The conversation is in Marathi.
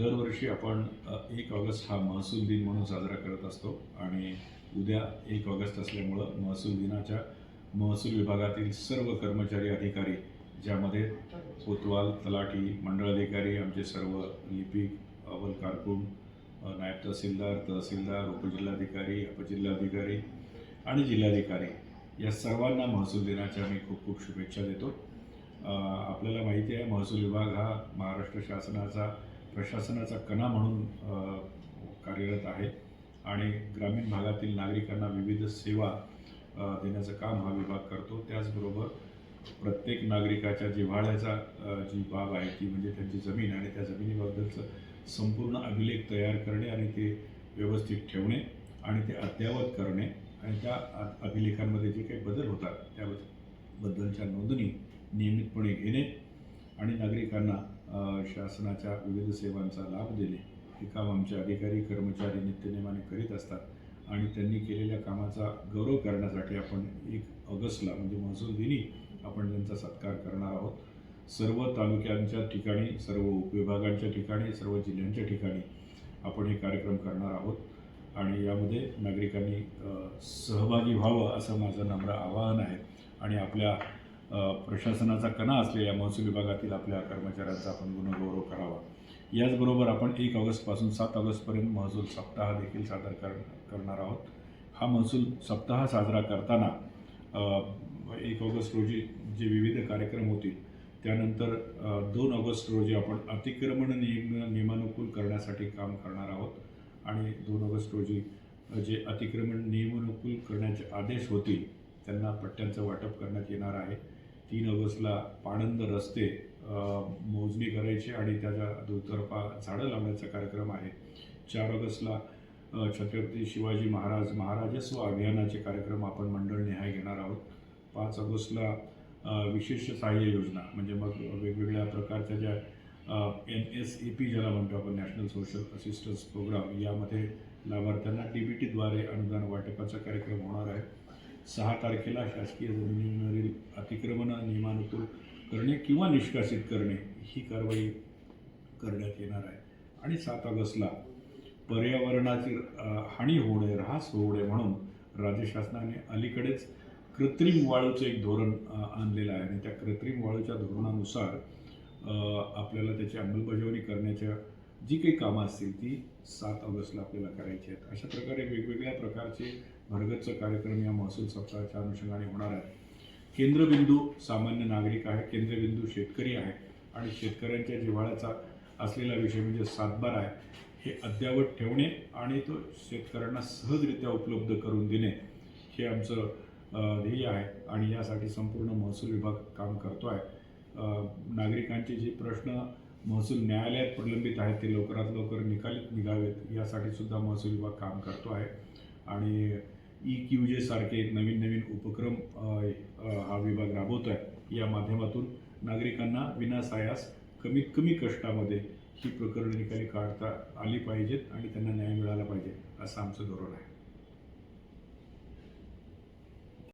दरवर्षी आपण एक ऑगस्ट हा महसूल दिन म्हणून साजरा करत असतो आणि उद्या एक ऑगस्ट असल्यामुळं महसूल दिनाच्या महसूल विभागातील सर्व कर्मचारी अधिकारी ज्यामध्ये कोतवाल तलाठी मंडळ अधिकारी आमचे सर्व लिपिक अव्वल कारकून नायब तहसीलदार तहसीलदार उपजिल्हाधिकारी उपजिल्हाधिकारी आणि जिल्हाधिकारी या सर्वांना महसूल दिनाच्या मी खूप खूप शुभेच्छा देतो. आपल्याला माहिती आहे महसूल विभाग हा महाराष्ट्र शासनाचा प्रशासनाचा कणा म्हणून कार्यरत आहे आणि ग्रामीण भागातील नागरिकांना विविध सेवा देण्याचं काम हा विभाग करतो. त्याचबरोबर प्रत्येक नागरिकाच्या जिव्हाळ्याचा जी बाब आहे ती म्हणजे त्यांची जमीन आणि त्या जमिनीबद्दलचं संपूर्ण अभिलेख तयार करणे आणि ते व्यवस्थित ठेवणे आणि ते अद्ययावत करणे आणि त्या अभिलेखांमध्ये जे काही बदल होतात त्याबद्दलच्या नोंदणी नियमितपणे घेणे आणि नागरिकांना शासनाच्या विविध सेवांचा लाभ देणे हे काम आमचे अधिकारी कर्मचारी नित्यनेमाने करीत असतात आणि त्यांनी केलेल्या कामाचा गौरव करण्यासाठी आपण एक ऑगस्टला म्हणजे महसूल दिनी आपण त्यांचा सत्कार करणार आहोत. सर्व तालुक्यांच्या ठिकाणी सर्व उपविभागांच्या ठिकाणी सर्व जिल्ह्यांच्या ठिकाणी आपण हे कार्यक्रम करणार आहोत. आणि यामध्ये नागरिकांनी सहभागी व्हावं असं माझं नम्र आवाहन आहे. आणि आपल्या प्रशासनाचा कणा असलेल्या महसूल विभागातील आपल्या कर्मचाऱ्यांचा आपण गुणगौरव करावा. याचबरोबर आपण एक ऑगस्टपासून सात ऑगस्टपर्यंत महसूल सप्ताह देखील सादर कर करणार आहोत. हा महसूल सप्ताह साजरा करताना एक ऑगस्ट रोजी जे विविध कार्यक्रम होतील त्यानंतर दोन ऑगस्ट रोजी आपण अतिक्रमण नियम नियमानुकूल करण्यासाठी काम करणार आहोत. आणि दोन ऑगस्ट रोजी जे अतिक्रमण नियमानुकूल करण्याचे आदेश होतील त्यांना पट्ट्यांचं वाटप करण्यात येणार आहे. तीन ऑगस्टला पाणंद रस्ते मोजणी करायची आणि त्याच्या दुतर्फा झाडं लावण्याचा कार्यक्रम आहे. चार ऑगस्टला छत्रपती शिवाजी महाराज महाराजस्व अभियानाचे कार्यक्रम आपण मंडळ निहाय घेणार आहोत. पाच ऑगस्टला विशेष सहाय्य योजना म्हणजे मग वेगवेगळ्या प्रकारच्या ज्या एन एस ई पी ज्याला म्हणतो आपण नॅशनल सोशल असिस्टन्स प्रोग्राम यामध्ये लाभार्थ्यांना डी बी टीद्वारे अनुदान वाटपाचा कार्यक्रम होणार आहे. सहा तारखेला शासकीय जमिनीवरील अतिक्रमण नियमानुकूल करणे किंवा निष्कासित करणे ही कारवाई करण्यात येणार आहे. आणि सात ऑगस्टला पर्यावरणाची हानी होऊ नये ऱ्हास होऊ नये म्हणून राज्य शासनाने अलीकडेच कृत्रिम वाळूचं एक धोरण आणलेलं आहे. आणि त्या कृत्रिम वाळूच्या धोरणानुसार आपल्याला त्याची अंमलबजावणी करण्याच्या जी काही कामं असतील ती सात ऑगस्टला आपल्याला करायची आहेत. अशा प्रकारे वेगवेगळ्या प्रकारचे भरगच्च कार्यक्रम या महसूल सप्ताहाच्या अनुषंगाने होणार आहेत. केंद्रबिंदू सामान्य नागरिक आहे केंद्रबिंदू शेतकरी आहे आणि शेतकऱ्यांच्या जिव्हाळ्याचा असलेला विषय म्हणजे सातबार आहे. हे अद्यावत ठेवणे आणि तो शेतकऱ्यांना सहजरित्या उपलब्ध करून देणे हे आमचं ध्येय आहे आणि यासाठी संपूर्ण महसूल विभाग काम करतो आहे नागरिकांचे जे प्रश्न महसूल न्यायालयात प्रलंबित आहेत ते लवकरात लवकर निकालित निघावेत यासाठी सुद्धा महसूल विभाग काम करतो आहे. आणि ई क्यू जे सारखे नवीन नवीन उपक्रम हा विभाग राबवतो आहे या माध्यमातून नागरिकांना विनासायास कमीत कमी कष्टामध्ये ही प्रकरणं निकाली काढता आली पाहिजेत आणि त्यांना न्याय मिळाला पाहिजे असं आमचं धोरण आहे.